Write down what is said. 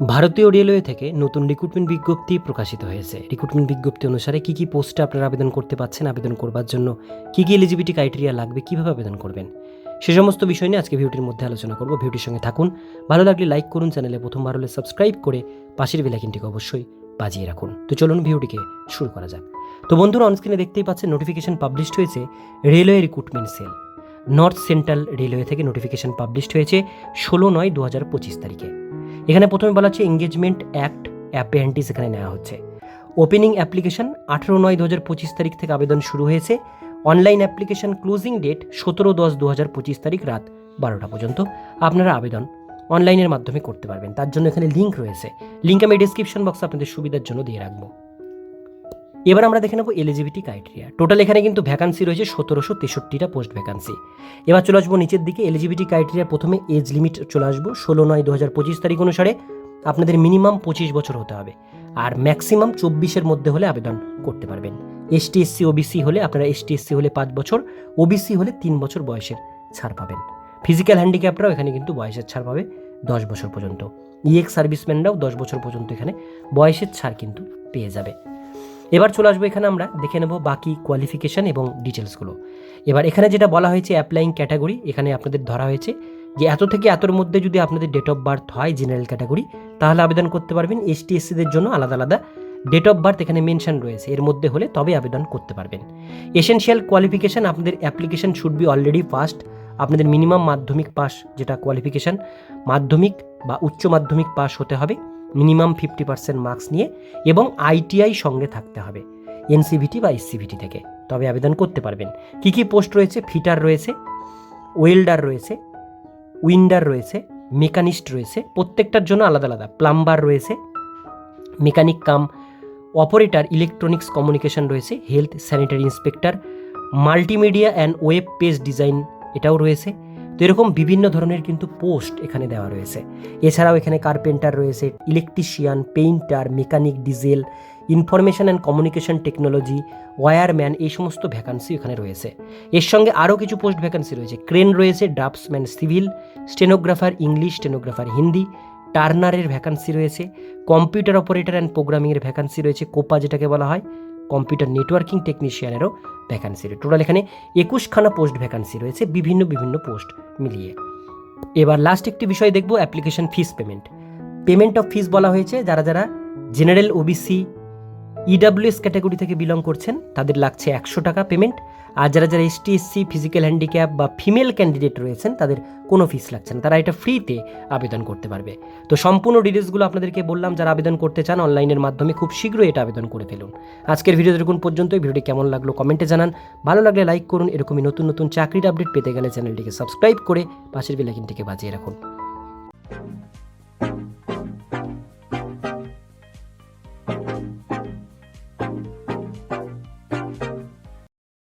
ভারতীয় রেলওয়ে থেকে নতুন রিক্রুটমেন্ট বিজ্ঞপ্তি প্রকাশিত হয়েছে। রিক্রুটমেন্ট বিজ্ঞপ্তি অনুসারে কী কী পোস্টে আপনারা আবেদন করতে পাচ্ছেন আবেদন করবার জন্য কী কী এলিজিবিলিটি ক্রাইটেরিয়া লাগবে, কীভাবে আবেদন করবেন? সে সমস্ত বিষয় নিয়ে আজকে ভিডিওটির মধ্যে আলোচনা করব। ভিডিওর সঙ্গে থাকুন। ভালো লাগলে লাইক করুন চ্যানেলে প্রথমবার হলে সাবস্ক্রাইব করে পাশের বেলাইকিনটিকে অবশ্যই বাজিয়ে রাখুন। তো চলুন ভিডিওটিকে শুরু করা যাক। তো বন্ধুরা অনস্ক্রিনে দেখতেই পাচ্ছেন নোটিফিকেশন পাবলিশড হয়েছে railway recruitment cell North Central railway থেকে নোটিফিকেশন পাবলিশড হয়েছে ষোলো নয় দু পঁচিশ তারিখে। এখানে প্রথমে বলা হচ্ছে এঙ্গেজমেন্ট অ্যাক্ট অ্যাপেন্টিস এখানে নেওয়া হচ্ছে। ওপেনিং অ্যাপ্লিকেশন আঠেরো নয় দু হাজার পঁচিশ তারিখ থেকে আবেদন শুরু হয়েছে। অনলাইন অ্যাপ্লিকেশন ক্লোজিং ডেট সতেরো দশ দু হাজার পঁচিশ তারিখ রাত বারোটা পর্যন্ত আপনারা আবেদন অনলাইনের মাধ্যমে করতে পারবেন। তার জন্য এখানে লিঙ্ক রয়েছে। লিঙ্ক আমি ডিসক্রিপশন বক্সে আপনাদের সুবিধার জন্য দিয়ে রাখব। এবার আমরা দেখে নেব এলিজিবিলিটি ক্রাইটেরিয়া টোটাল এখানে কিন্তু ভ্যাকান্সি রয়েছে সতেরোশো তেষট্টিটা পোস্ট ভ্যাকান্সি এবার চলে আসব নিচের দিকে। এলিজিবিলিটি ক্রাইটেরিয়া প্রথমে এজ লিমিট চলে আসব, ষোলো নয় দু হাজার পঁচিশ তারিখ অনুসারে। আপনাদের মিনিমাম পঁচিশ বছর হতে হবে। আর ম্যাক্সিমাম চব্বিশের মধ্যে হলে আবেদন করতে পারবেন। এসটি এসসি ওবিসি হলে আপনারা এসটি এসসি হলে পাঁচ বছর ওবিসি হলে তিন বছর বয়সের ছাড় পাবেন। ফিজিক্যাল হ্যান্ডিক্যাপরাও এখানে কিন্তু বয়সের ছাড় পাবে দশ বছর পর্যন্ত। ইএক্স সার্ভিসম্যানরাও দশ বছর পর্যন্ত এখানে বয়সের ছাড় কিন্তু পেয়ে যাবে। এবার চলে আসব এখানে আমরা, দেখে নেব বাকি কোয়ালিফিকেশান এবং ডিটেলসগুলো এবার এখানে যেটা বলা হয়েছে অ্যাপ্লাইং ক্যাটাগরি এখানে আপনাদের ধরা হয়েছে যে এত থেকে এতর মধ্যে যদি আপনাদের ডেট অফ বার্থ হয় জেনারেল ক্যাটাগরি তাহলে আবেদন করতে পারবেন এস এসটি এসসিদের জন্য আলাদা আলাদা। ডেট অফ বার্থ এখানে মেনশন রয়েছে, এর মধ্যে হলে তবে আবেদন করতে পারবেন। এসেনশিয়াল কোয়ালিফিকেশান আপনাদের application should be already first আপনাদের মিনিমাম মাধ্যমিক পাস যেটা কোয়ালিফিকেশান মাধ্যমিক বা উচ্চ মাধ্যমিক পাস হতে হবে। মিনিমাম ফিফটি পার্সেন্ট মার্কস নিয়ে এবং আইটিআই সঙ্গে থাকতে হবে, এনসিভিটি বা এসসিভিটি থেকে। তবে আবেদন করতে পারবেন। কী কী পোস্ট রয়েছে? ফিটার রয়েছে, ওয়েল্ডার রয়েছে, উইন্ডার রয়েছে, মেকানিস্ট রয়েছে, প্রত্যেকটার জন্য আলাদা আলাদা। প্লাম্বার রয়েছে, mechanic cum, operator, electronics communication রয়েছে, health sanitary inspector, multimedia and web page design এটাও রয়েছে। তো এরকম বিভিন্ন ধরনের কিন্তু পোস্ট এখানে দেওয়া রয়েছে। এছাড়াও এখানে কার্পেন্টার রয়েছে, electrician, painter, mechanic, diesel, information and communication technology wireman এই সমস্ত ভ্যাকান্সি এখানে রয়েছে। এর সঙ্গে আরও কিছু পোস্ট ভ্যাকান্সি রয়েছে। ক্রেন রয়েছে, draughtsman civil, stenographer English, stenographer Hindi, টার্নারের vacancy রয়েছে, কম্পিউটার অপারেটর অ্যান্ড প্রোগ্রামিংয়ের ভ্যাকান্সি রয়েছে, কোপা যেটাকে বলা হয়। কম্পিউটার নেটওয়ার্কিং টেকনিশিয়ানেরও ভ্যাকান্সি রয়েছে। টোটাল এখানে একুশখানা পোস্ট ভ্যাকান্সি রয়েছে, বিভিন্ন বিভিন্ন পোস্ট মিলিয়ে। এবার লাস্ট একটি বিষয় দেখব application fees payment payment of fees বলা হয়েছে, যারা যারা জেনারেল ওবিসি ইডাব্লিউএস ক্যাটাগরি থেকে বিলং করছেন, তাদের লাগছে একশো টাকা পেমেন্ট আর যারা যারা এসটি এসসি ফিজিক্যাল হ্যান্ডিক্যাপ বা ফিমেল ক্যান্ডিডেট রয়েছেন, তাদের কোনো ফিস লাগছে না। তারা এটা ফ্রিতে আবেদন করতে পারবে। তো সম্পূর্ণ ডিটেলসগুলো আপনাদেরকে বললাম, যারা আবেদন করতে চান অনলাইনের মাধ্যমে খুব শীঘ্রই এটা আবেদন করে ফেলুন। আজকের ভিডিও দেখুন পর্যন্ত ভিডিওটি কেমন লাগল কমেন্টে জানান। ভালো লাগলে লাইক করুন। এরকমই নতুন নতুন চাকরির আপডেট পেতে গেলে চ্যানেলটিকে সাবস্ক্রাইব করে পাশের বেলাইকিনটিকে বাজিয়ে রাখুন।